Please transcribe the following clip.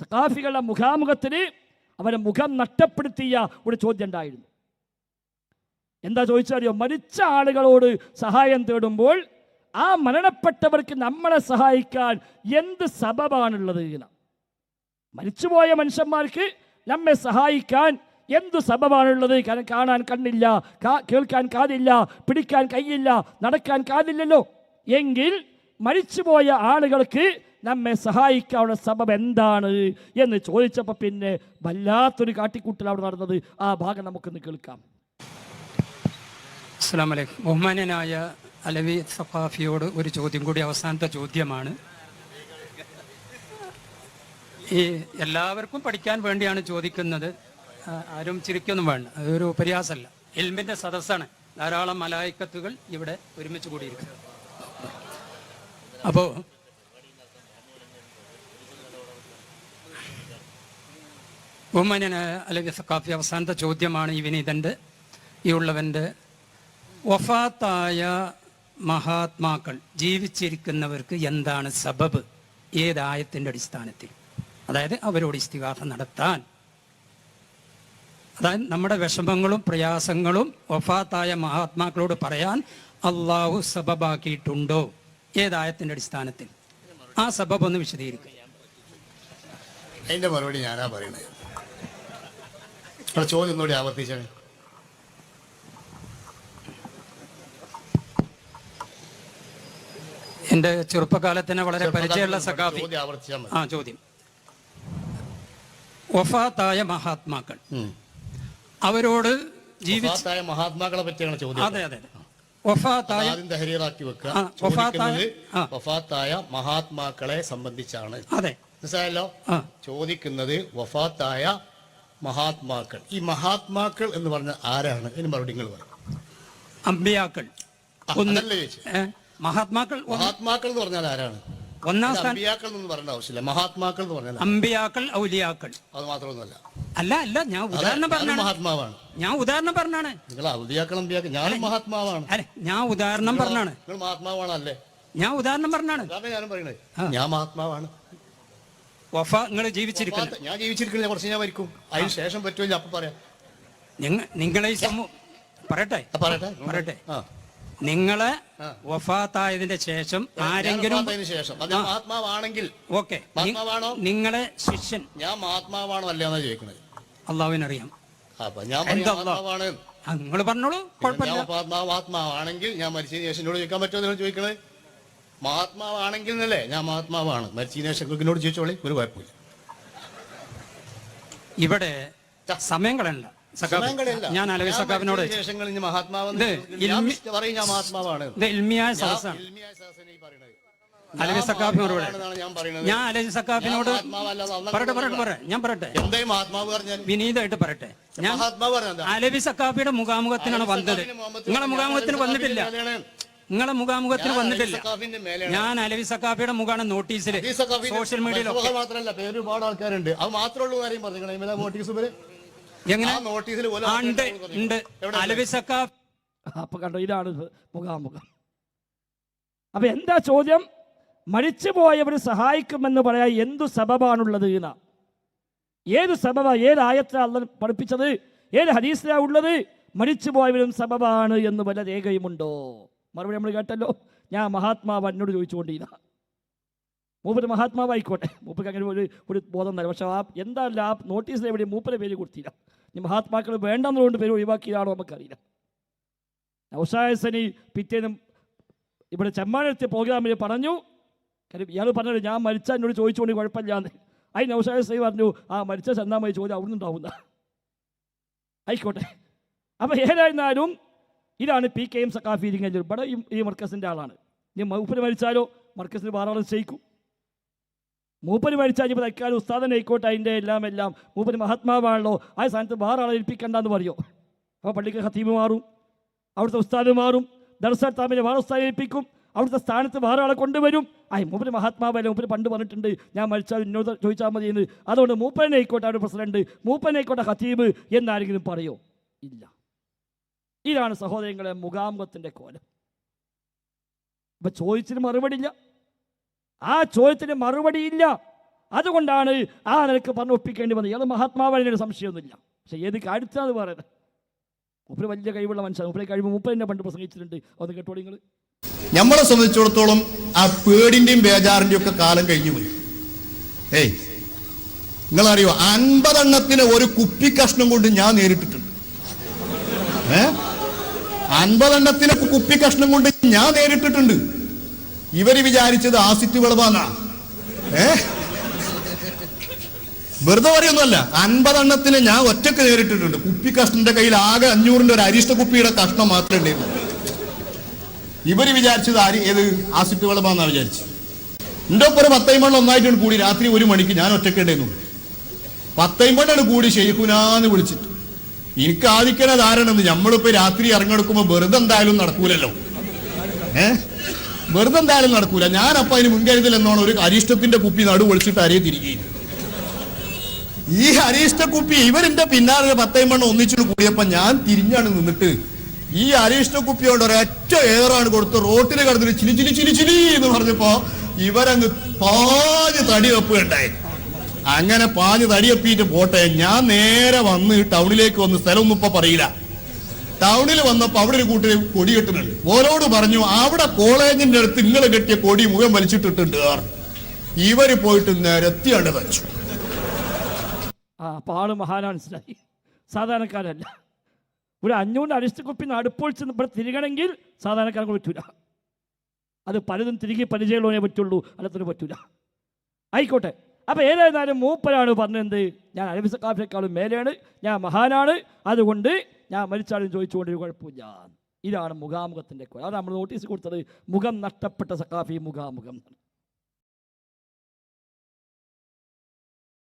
സഖാഫികളുടെ മുഖാമുഖത്തിന് അവരെ മുഖം നഷ്ടപ്പെടുത്തിയ ഒരു ചോദ്യം ഉണ്ടായിരുന്നു. എന്താ ചോദിച്ചറിയോ? മരിച്ച ആളുകളോട് സഹായം തേടുമ്പോൾ ആ മരണപ്പെട്ടവർക്ക് നമ്മളെ സഹായിക്കാൻ എന്ത് സബബാണുള്ളത് മരിച്ചുപോയ മനുഷ്യന്മാർക്ക് നമ്മെ സഹായിക്കാൻ എന്ത് സബബാണുള്ളത്? കാണാൻ കണ്ണില്ല കേൾക്കാൻ കാതില്ല പിടിക്കാൻ കൈയില്ല നടക്കാൻ കാതില്ലല്ലോ. എങ്കിൽ മരിച്ചുപോയ ആളുകൾക്ക് നമ്മെ സഹായിക്കാനുള്ള സബബ് എന്താണ് എന്ന് ചോദിച്ചപ്പോൾ പിന്നെ വല്ലാത്തൊരു കാട്ടിക്കൂട്ടൽ അവിടെ നടന്നത്. ആ ഭാഗം നമുക്കൊന്ന് കേൾക്കാം. അസ്സാം വലൈക്കും ബഹുമാനനായ അലവി സഫാഫിയോട് ഒരു ചോദ്യം കൂടി അവസാനത്തെ ചോദ്യമാണ്. ഈ എല്ലാവർക്കും പഠിക്കാൻ വേണ്ടിയാണ് ചോദിക്കുന്നത്. ആരും ചിരിക്കൊന്നും വേണ്ട. അതൊരു പരിഹാസമല്ല എൽമിന്റെ സദസ്സാണ്. ധാരാളം മലായിക്കത്തുകൾ ഇവിടെ ഒരുമിച്ച് കൂടിയിരിക്കുന്നത്. അപ്പോൾ ബഹുമാന്യനായ അല്ലെങ്കിൽ സക്കാഫി അവസാനത്തെ ചോദ്യമാണ് ഈ വിനീതന്റെ ഈ ഉള്ളവന്റെ വഫാത്തായ മഹാത്മാക്കൾ ജീവിച്ചിരിക്കുന്നവർക്ക് എന്താണ് സബബ്? ഏതായത്തിന്റെ അടിസ്ഥാനത്തിൽ. അതായത് അവരോട് ഇസ്തിഹാസം നടത്താൻ. അതായത് നമ്മുടെ വിഷമങ്ങളും പ്രയാസങ്ങളും വഫാത്തായ മഹാത്മാക്കളോട് പറയാൻ അള്ളാഹു സബബാക്കിയിട്ടുണ്ടോ? ഏതായത്തിന്റെ അടിസ്ഥാനത്തിൽ. ആ സബബ് ഒന്ന് വിശദീകരിക്കും. അതിന്റെ മറുപടി ഞാനാ അവിടെ ചോദ്യം ഒന്നുകൂടി ആവർത്തിച്ചേ. എന്റെ ചെറുപ്പകാലത്തിന് വളരെ പരിചയമുള്ള സഖാഫി. ആ ചോദ്യം. വഫാത്തായ മഹാത്മാക്കൾ. അവരോട് ജീവിച്ചായ മഹാത്മാക്കളെ പറ്റിയാണ് ചോദ്യം. അതെ അതെ. തഹരീറാക്കി വെക്കുക. മഹാത്മാക്കളെ സംബന്ധിച്ചാണ്. അതെ. മനസ്സിലായല്ലോ? ചോദിക്കുന്നത് വഫാത്തായ മഹാത്മാക്കൾ. ഈ മഹാത്മാക്കൾ എന്ന് പറഞ്ഞ ആരാണ്? ഇതിന് മറുപടി നിങ്ങൾ പറയും അമ്പിയാക്കൾ. മഹാത്മാക്കൾ മഹാത്മാക്കൾ എന്ന് പറഞ്ഞാൽ ആരാണ്? ഒന്നാം സ്ഥാനം അമ്പിയാക്കൾ എന്ന് പറയേണ്ട ആവശ്യമില്ല. മഹാത്മാക്കൾ എന്ന് പറഞ്ഞാൽ അമ്പിയാക്കൾ ഔലിയാക്കൾ. അത് മാത്രമൊന്നുമല്ല. അല്ല അല്ല ഞാൻ ഉദാഹരണം പറഞ്ഞു പറഞ്ഞാണ്. മഹാത്മാവാണ്. ഞാൻ ഉദാഹരണം പറഞ്ഞാണ്. നിങ്ങൾ അവധിയാക്കണം ഞാൻ ഞാനും മഹാത്മാവാണ്. അല്ലെ ഞാൻ ഉദാഹരണം പറഞ്ഞാണ്. നിങ്ങൾ മഹാത്മാവാണ് മഹാത്മാവാണല്ലേ? ഞാൻ ഉദാഹരണം പറഞ്ഞാണ്. കാരണം ഞാനും പറയണേ. ഞാൻ മഹാത്മാവാണ്. വഫ നിങ്ങൾ ജീവിച്ചിരിക്കുന്നത് ഞാൻ ജീവിച്ചിരിക്കുന്നത് കുറച്ച് ഞാൻ വരിക്കും അതിന് ശേഷം പറ്റുമല്ലോ അപ്പൊ പറയാം. നിങ്ങൾ നിങ്ങളെ ഈ സമൂഹം പറയട്ടെ. പറയട്ടെ. പറയട്ടെ. ആ. നിങ്ങളെ. വഫാത്തായതിന്റെ ശേഷം ആരെങ്കിലും ശേഷം. മഹാത്മാവാണെങ്കിൽ ഓക്കെ. നിങ്ങളെ ശിഷ്യൻ. ഞാൻ മഹാത്മാവാണോ അല്ല ചോദിക്കുന്നത് അള്ളാവിനറിയാം അള്ളാഹുവിനറിയാം. അപ്പൊ ഞാൻ നിങ്ങൾ പറഞ്ഞോളൂ. കുഴപ്പമില്ല. മഹാത്മാ- മഹാത്മാവാണെങ്കിൽ ഞാൻ മരിച്ചതിന് ശേഷം എന്നോട് ചോദിക്കാൻ പറ്റുമോ നിങ്ങൾ ചോദിക്കണേ? മഹാത്മാവാണെങ്കിൽ എന്നല്ലേ? ഞാൻ മഹാത്മാവാണ് മരിച്ചതിന് ശേഷം എന്നോട് ചോദിച്ചോളി. ഒരു കുഴപ്പമില്ല. ഇവിടെ സമയം കളയണ്ട. സഖാഫ്. സമയം കളയല്ല. ഞാൻ അലവി സഖാബിനോട് ഇൽമിയായ സദസ്സാണ്. അലവി മറുപടി ഞാൻ അലവി അള്ളാഹ് പറയട്ടെ പറയട്ടെ പറയട്ടെ ഞാൻ പറയട്ടെ. വിനീതമായിട്ട് പറയട്ടെ. ഞാൻ അലവി സക്കാഫിയുടെ മുഖാമുഖത്തിനാണ് വന്നത്. നിങ്ങളെ മുഖാമുഖത്തിന് വന്നിട്ടില്ല. നിങ്ങളെ മുഖാമുഖത്തിന് വന്നിട്ടില്ല. ഞാൻ അലവി സക്കാഫിയുടെ മുഖാണ് നോട്ടീസിൽ സോഷ്യൽ മാത്രമല്ല പേര് ഒരുപാട് ആൾക്കാരുണ്ട്. അത് മാത്രമേ ഉള്ളൂ കാര്യം പറഞ്ഞു നോട്ടീസ് എങ്ങനെ? ആ നോട്ടീസിൽ ഉണ്ട് ആൾക്കാര് ഉണ്ട് അലവി സക്കാഫ് അപ്പൊ കണ്ടോ ഇതാണ് മുഖാമുഖം. അപ്പൊ എന്താ ചോദ്യം? മരിച്ചുപോയവർ സഹായിക്കുമെന്ന് പറയാൻ എന്തു സബബാണുള്ളത് എന്നാ? ഏത് സബബ? ഏത് ആയത്തിലാണ് അള്ള പഠിപ്പിച്ചത്? ഏത് ഹദീസിലാ ഉള്ളത്? മരിച്ചുപോയവരും സബബാണ് എന്ന് വല്ല രേഖയുമുണ്ടോ? മറുപടി നമ്മൾ കേട്ടല്ലോ. ഞാൻ മഹാത്മാവ് എന്നോട് ചോദിച്ചുകൊണ്ടിരുന്ന മൂപ്പര് മഹാത്മാവായിക്കോട്ടെ. മൂപ്പർക്ക് അങ്ങനെ ഒരു ഒരു ബോധം തരാം പക്ഷേ ആ എന്തായാലും ആ നോട്ടീസിൽ എവിടെ മൂപ്പരെ പേര് കൊടുത്തില്ല. ഇനി മഹാത്മാക്കൾ വേണ്ടെന്നുകൊണ്ട് പേര് ഒഴിവാക്കിയതാണോ നമുക്കറിയില്ല. നൗഷായസനി പിറ്റേന്നും ഇവിടെ ചെമ്മാനെത്തിയ പ്രോഗ്രാമിൽ പറഞ്ഞു കാര്യം ഇയാൾ പറഞ്ഞത് ഞാൻ മരിച്ച എന്നോട് ചോദിച്ചുകൊണ്ട് കുഴപ്പമില്ലാന്ന് അതിന് നൗഷായസനി പറഞ്ഞു ആ മരിച്ച ചെന്നാമതി ചോദ്യം അവിടെ നിന്നുണ്ടാവുന്ന. ആയിക്കോട്ടെ. അപ്പോൾ ഏതായിരുന്നാലും ഇതാണ് P K M Saquafi Iringal ഇവിടെ ഈ മർക്കസിന്റെ ആളാണ്. ഇനി മൂപ്പര് മരിച്ചാലോ മർക്കസിന് ധാരാളം ചെയ്യിക്കും മൂപ്പര് മരിച്ചാൽ ഇപ്പോൾ തൽക്കാലം ഉസ്താദൻ ആയിക്കോട്ടെ അതിന്റെ എല്ലാം എല്ലാം. മൂപ്പര് മഹാത്മാവാണല്ലോ ആ സ്ഥാനത്ത് വേറെ ആളെ ഏൽപ്പിക്കണ്ടെന്ന് പറയോ? അപ്പോൾ പള്ളിക്ക് ഹത്തീബ് മാറും അവിടുത്തെ ഉസ്താദ് മാറും ദർശത്താമിനെ വേറെ ഉസ്താദ് ഏൽപ്പിക്കും അവിടുത്തെ സ്ഥാനത്ത് വേറെ ആളെ കൊണ്ടുവരും. ആ മൂപ്പര് മഹാത്മാവല്ലേ മൂപ്പര് പണ്ട് പറഞ്ഞിട്ടുണ്ട് ഞാൻ മരിച്ചാൽ എന്നോട് ചോദിച്ചാൽ മതി എന്ന്. അതുകൊണ്ട് മൂപ്പനെ ആയിക്കോട്ടെ അവിടെ പ്രസിഡന്റ് മൂപ്പനെ ആയിക്കോട്ടെ ഹത്തീബ് എന്നാരെങ്കിലും പറയോ? ഇല്ല. ഇതാണ് സഹോദരങ്ങളെ മുഖാമുഖത്തിന്റെ കോലം. അപ്പം ചോദിച്ചിന് മറുപടി ഇല്ല. ആ ചോദ്യത്തിന് മറുപടിയില്ല അതുകൊണ്ടാണ് ആ നിലയ്ക്ക് പറഞ്ഞു ഒപ്പിക്കേണ്ടി വന്നത്. അത് മഹാത്മാവിനൊരു സംശയമൊന്നുമില്ല. പക്ഷെ ഏത് കാര്യത്തിനാണ് പറയുന്നത് മൂപ്പര് വലിയ കഴിവുള്ള മനുഷ്യനാണ് മൂപ്പരെ കഴിവ് മൂപ്പരെന്നെ പണ്ട് പ്രസംഗിച്ചിട്ടുണ്ട്. ഒന്ന് കേട്ടോളി നിങ്ങൾ നമ്മളെ സംബന്ധിച്ചിടത്തോളം ആ പേടിന്റെയും ബേജാറിന്റെയും ഒക്കെ കാലം കഴിഞ്ഞു പോയി. ഏയ് നിങ്ങളറിയോ? അൻപതെണ്ണത്തിന് ഒരു കുപ്പി കഷ്ണം കൊണ്ട് ഞാൻ നേരിട്ടിട്ടുണ്ട്. ഏ? അൻപതെണ്ണത്തിന് കുപ്പി കഷ്ണം കൊണ്ട് ഞാൻ നേരിട്ടിട്ടുണ്ട്. ഇവർ വിചാരിച്ചത് ആസിറ്റ് വിളവാന്നാ ഏ? വെറുതെ പറയൊന്നുമല്ല. അൻപതെണ്ണത്തിന് ഞാൻ ഒറ്റയ്ക്ക് നേരിട്ടിട്ടുണ്ട് കുപ്പി കഷ്ണന്റെ കയ്യിൽ ആകെ അഞ്ഞൂറിന്റെ ഒരു അരിഷ്ട കുപ്പിയുടെ കഷ്ണം മാത്രമേ ഉണ്ടായിരുന്നു ഇവർ വിചാരിച്ചത് ആര്? ഏത്? ആസിറ്റ് വിളവാന്നാ വിചാരിച്ചു എന്റെ ഒപ്പം ഒരു പത്തൈമണ്ണം ഒന്നായിട്ടാണ് കൂടി. രാത്രി ഒരു മണിക്ക് ഞാൻ ഒറ്റക്കേണ്ടേന്നു പത്തൈമണ്ണാണ് കൂടി ഷെയ്ഖുനാന്ന് വിളിച്ചിട്ട്. എനിക്ക് ആദിക്കണ ധാരണ നമ്മളിപ്പോ രാത്രി ഇറങ്ങെടുക്കുമ്പോ വെറുതെ എന്തായാലും നടക്കൂലല്ലോ. ഏ? വെറുതെ എന്തായാലും നടക്കൂല. ഞാനപ്പോ അതിന് മുൻകരുതൽ എന്നോണം ഒരു അരിഷ്ടത്തിന്റെ കുപ്പി നടു ഒളിച്ചിട്ട് അരയെ തിരികെ ഈ അരിഷ്ട കുപ്പി ഇവരിന്റെ പിന്നാലെ പത്തൈമണ്ണം ഒന്നിച്ചിട്ട് കൂടിയപ്പോ ഞാൻ തിരിഞ്ഞാണ് നിന്നിട്ട് ഈ അരിഷ്ട കുപ്പി കൊണ്ട് ഒരൊറ്റ ഏറാണ് കൊടുത്ത് റോട്ടിൽ കടന്നിട്ട് ചിലി ചിലി ചിലി ചിലി എന്ന് പറഞ്ഞപ്പോ ഇവരങ്ങ് പാഞ്ഞ് തടി വെപ്പുകയുണ്ടായി അങ്ങനെ പാഞ്ഞ് തടിയപ്പിയിട്ട് പോട്ടെ. ഞാൻ നേരെ വന്ന് ടൗണിലേക്ക് വന്ന് സ്ഥലമൊന്നും ഇപ്പൊ പറയില്ല. ടൗണിൽ വന്നപ്പോ അവിടെ ഒരു കൂട്ടര് കൊടി കെട്ടുന്നുണ്ട്. ഓരോട് പറഞ്ഞു അവിടെ കോളേജിന്റെ അടുത്ത് നിങ്ങൾ കെട്ടിയ കൊടി മുഖം വലിച്ചിട്ടിട്ടുണ്ട് ഇവർ പോയിട്ട് നിരത്തിയാണ്ട് വെച്ചു ആ അപ്പോൾ ആൾ മഹാനാണ് മനസ്സിലായി. സാധാരണക്കാരല്ല. ഒരു അഞ്ഞൂറിന്റെ അരിസ്റ്റ് കുപ്പി അടുപ്പൊഴിച്ച് ഇവിടെ തിരികണമെങ്കിൽ സാധാരണക്കാർക്ക് പറ്റൂല. അത് പലതും തിരികെ പരിചയമുള്ളവനെ പറ്റുള്ളൂ അല്ലാത്തതിന് പറ്റൂല. ആയിക്കോട്ടെ. അപ്പോൾ ഏതായിരുന്നാലും മൂപ്പരാണ് പറഞ്ഞത് ഞാൻ അരബിസ കാഫിനേക്കാളും മേലെയാണ് ഞാൻ മഹാനാണ് അതുകൊണ്ട് ഞാൻ മരിച്ചാലും ചോദിച്ചുകൊണ്ട് ഒരു കുഴപ്പമില്ല. ഇതാണ് മുഖാമുഖത്തിന്റെ അതാണ് നമ്മൾ നോട്ടീസ് കൊടുത്തത്. മുഖം നഷ്ടപ്പെട്ട സക്കാഫി മുഖാമുഖം.